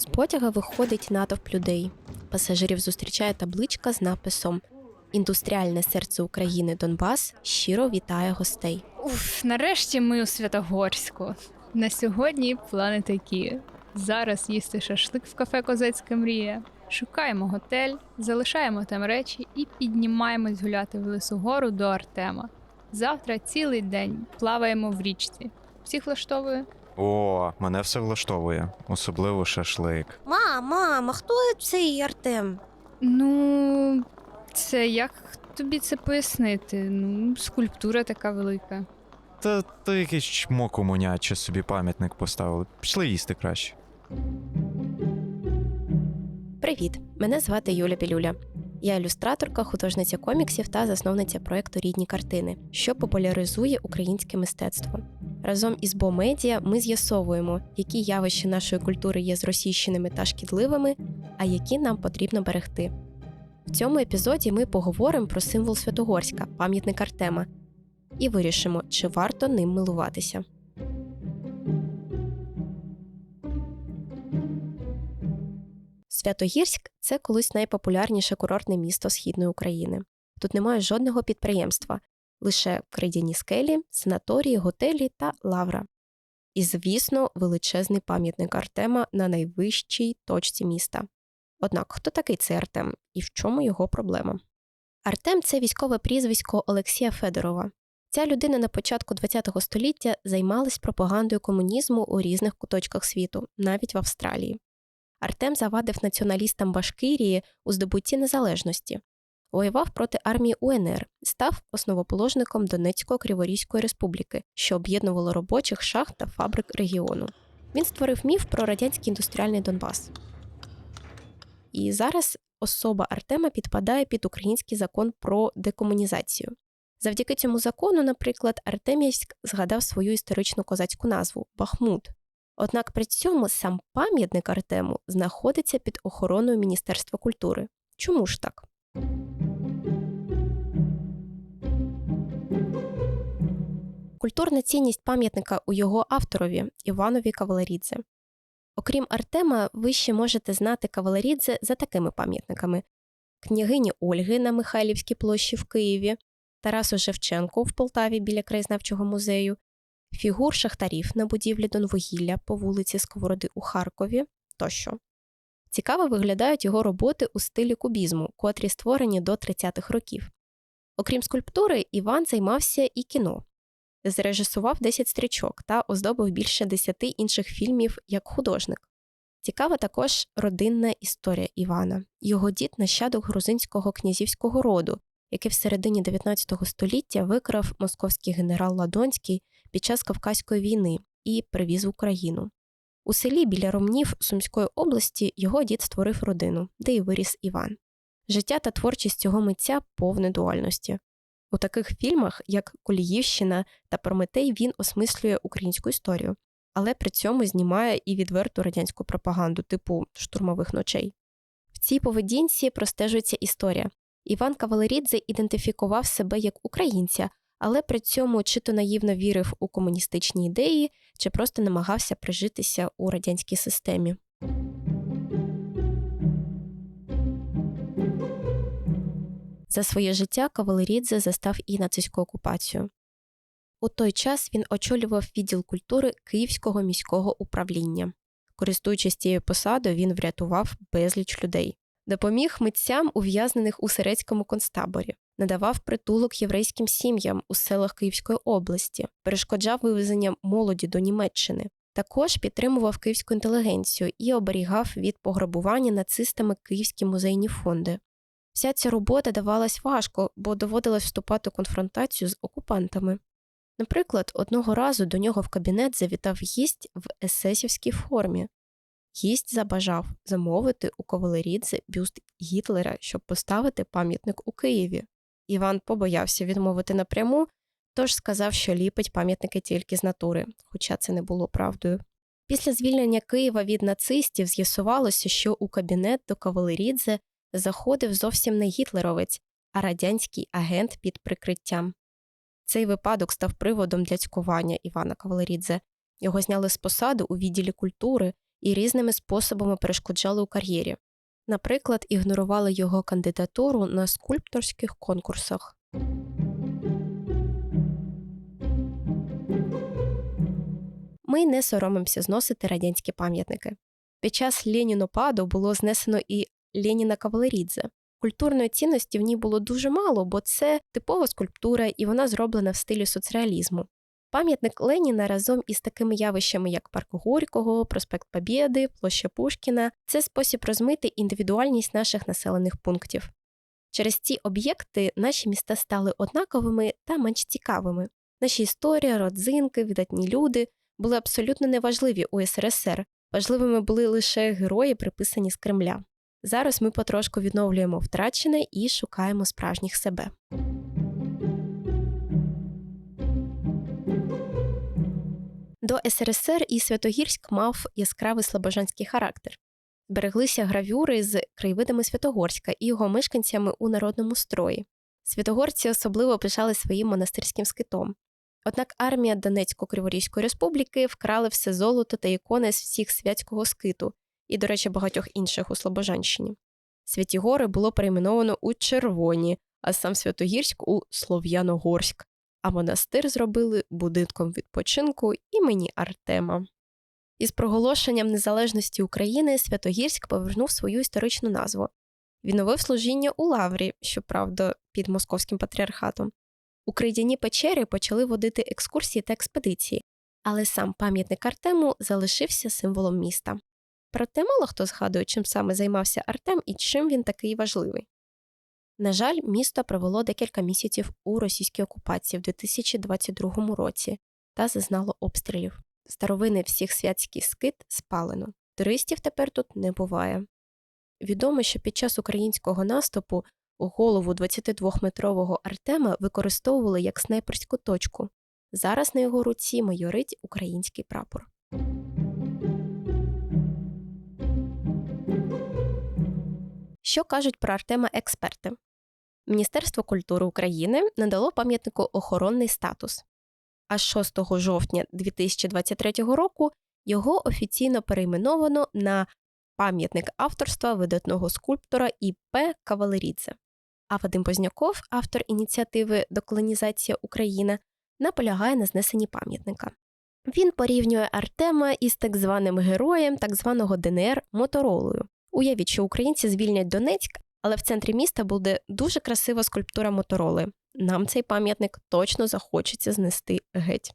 З потяга виходить натовп людей. Пасажирів зустрічає табличка з написом Індустріальне серце України Донбас щиро вітає гостей. Уф, нарешті ми у Святогорську. На сьогодні плани такі: зараз їсти шашлик в кафе Козацька мрія. Шукаємо готель, залишаємо там речі і піднімаємось гуляти в Лисогору до Артема. Завтра цілий день плаваємо в річці. Всіх влаштовує? О, мене все влаштовує, особливо шашлик. Мам, мам, а хто цей Артем? Ну, це як тобі це пояснити? Ну, скульптура така велика. Та то якийсь чмок у моняче собі пам'ятник поставили. Пішли їсти краще. Привіт! Мене звати Юля Білюля. Я ілюстраторка, художниця коміксів та засновниця проєкту Рідні картини, що популяризує українське мистецтво. Разом із Бо Медіа ми з'ясовуємо, які явища нашої культури є зросійщеними та шкідливими, а які нам потрібно берегти. В цьому епізоді ми поговоримо про символ Святогорська, пам'ятник Артема, і вирішимо, чи варто ним милуватися. Святогірськ це колись найпопулярніше курортне місто Східної України. Тут немає жодного підприємства, лише кридяні скелі, санаторії, готелі та лавра. І, звісно, величезний пам'ятник Артема на найвищій точці міста. Однак, хто такий цей Артем і в чому його проблема? Артем це військове прізвисько Олексія Федорова. Ця людина на початку ХХ століття займалась пропагандою комунізму у різних куточках світу, навіть в Австралії. Артем завадив націоналістам Башкирії у здобутті незалежності, воював проти армії УНР, став основоположником Донецької Криворізької республіки, що об'єднувало робочих шахт та фабрик регіону. Він створив міф про радянський індустріальний Донбас. І зараз особа Артема підпадає під український закон про декомунізацію. Завдяки цьому закону, наприклад, Артемівськ згадав свою історичну козацьку назву Бахмут. Однак при цьому сам пам'ятник Артему знаходиться під охороною Міністерства культури. Чому ж так? Культурна цінність пам'ятника у його авторові Іванові Кавалерідзе. Окрім Артема, ви ще можете знати Кавалерідзе за такими пам'ятниками: княгині Ольги на Михайлівській площі в Києві, Тарасу Шевченку в Полтаві біля краєзнавчого музею, фігур шахтарів на будівлі Донвугілля по вулиці Сковороди у Харкові тощо. Цікаво виглядають його роботи у стилі кубізму, котрі створені до 30-х років. Окрім скульптури, Іван займався і кіно, зрежисував 10 стрічок та оздобив більше 10 інших фільмів як художник. Цікава також родинна історія Івана. Його дід нащадок грузинського князівського роду, який в середині 19 століття викрав московський генерал Ладонський під час Кавказької війни і привіз в Україну. У селі біля Ромнів Сумської області його дід створив родину, де й виріс Іван. Життя та творчість цього митця повне дуальності. У таких фільмах, як Коліївщина та Прометей, він осмислює українську історію, але при цьому знімає і відверту радянську пропаганду, типу штурмових ночей. В цій поведінці простежується історія. Іван Кавалерідзе ідентифікував себе як українця, але при цьому чи то наївно вірив у комуністичні ідеї, чи просто намагався прижитися у радянській системі. За своє життя Кавалерідзе застав і нацистську окупацію. У той час він очолював відділ культури Київського міського управління. Користуючись цією посадою, він врятував безліч людей, допоміг митцям, ув'язнених у Серецькому концтаборі, надавав притулок єврейським сім'ям у селах Київської області, перешкоджав вивезенням молоді до Німеччини. Також підтримував київську інтелігенцію і оберігав від пограбування нацистами київські музейні фонди. Вся ця робота давалась важко, бо доводилось вступати у конфронтацію з окупантами. Наприклад, одного разу до нього в кабінет завітав гість в есесівській формі. Гість забажав замовити у Ковалерідзе бюст Гітлера, щоб поставити пам'ятник у Києві. Іван побоявся відмовити напряму, тож сказав, що ліпить пам'ятники тільки з натури, хоча це не було правдою. Після звільнення Києва від нацистів з'ясувалося, що у кабінет до Кавалерідзе заходив зовсім не гітлеровець, а радянський агент під прикриттям. Цей випадок став приводом для цькування Івана Кавалерідзе. Його зняли з посади у відділі культури і різними способами перешкоджали у кар'єрі. Наприклад, ігнорували його кандидатуру на скульпторських конкурсах. Ми не соромимося зносити радянські пам'ятники. Під час Ленінопаду було знесено і Леніна Кавалерідзе. Культурної цінності в ній було дуже мало, бо це типова скульптура, і вона зроблена в стилі соцреалізму. Пам'ятник Леніна разом із такими явищами, як Парк Горького, Проспект Побєди, Площа Пушкіна це спосіб розмити індивідуальність наших населених пунктів. Через ці об'єкти наші міста стали однаковими та менш цікавими. Наші історія, родзинки, видатні люди були абсолютно неважливі у СРСР. Важливими були лише герої, приписані з Кремля. Зараз ми потрошку відновлюємо втрачене і шукаємо справжніх себе. До СРСР і Святогірськ мав яскравий слобожанський характер. Береглися гравюри з краєвидами Святогорська і його мешканцями у народному строї. Святогорці особливо пишали своїм монастирським скитом. Однак армія Донецько-Криворізької республіки вкрали все золото та ікони з всіх святського скиту і, до речі, багатьох інших у Слобожанщині. Святі гори було перейменовано у Червоні, а сам Святогірськ у Слов'яногорськ, а монастир зробили будинком відпочинку імені Артема. Із проголошенням незалежності України Святогірськ повернув свою історичну назву. Відновив служіння у Лаврі, щоправда, під московським патріархатом. У крейдяні печери почали водити екскурсії та експедиції, але сам пам'ятник Артему залишився символом міста. Проте мало хто згадує, чим саме займався Артем і чим він такий важливий. На жаль, місто провело декілька місяців у російській окупації в 2022 році та зазнало обстрілів. Старовини всіх святський скит спалено. Туристів тепер тут не буває. Відомо, що під час українського наступу голову 22-метрового Артема використовували як снайперську точку. Зараз на його руці майорить український прапор. Що кажуть про Артема експерти? Міністерство культури України надало пам'ятнику охоронний статус. А 6 жовтня 2023 року його офіційно перейменовано на пам'ятник авторства видатного скульптора І.П. Кавалерідзе. А Вадим Позняков, автор ініціативи Доколонізація Україна, наполягає на знесенні пам'ятника. Він порівнює Артема із так званим героєм так званого ДНР Моторолою. Уявіть, що українці звільнять Донецьк, але в центрі міста буде дуже красива скульптура Мотороли. Нам цей пам'ятник точно захочеться знести геть.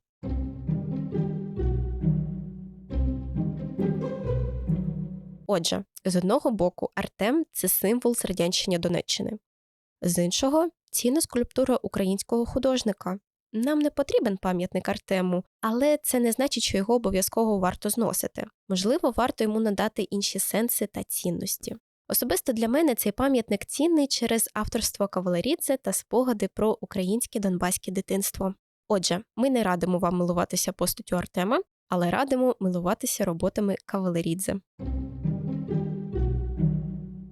Отже, з одного боку, Артем це символ зрадянщення Донеччини, з іншого цінна скульптура українського художника. Нам не потрібен пам'ятник Артему, але це не значить, що його обов'язково варто зносити. Можливо, варто йому надати інші сенси та цінності. Особисто для мене цей пам'ятник цінний через авторство Кавалерідзе та спогади про українське донбаське дитинство. Отже, ми не радимо вам милуватися постаттю Артема, але радимо милуватися роботами Кавалерідзе.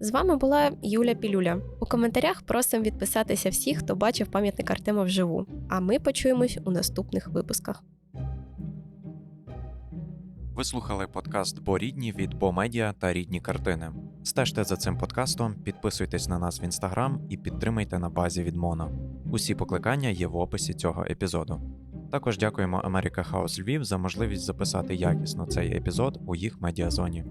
З вами була Юля Пілюля. У коментарях просимо відписатися всіх, хто бачив пам'ятник Артема вживу. А ми почуємось у наступних випусках. Ви слухали подкаст Бо рідні від Бо Медіа та рідні картини. Стежте за цим подкастом, підписуйтесь на нас в інстаграм і підтримайте на базі від Моно. Усі покликання є в описі цього епізоду. Також дякуємо Америка Хаус Львів за можливість записати якісно цей епізод у їх медіазоні.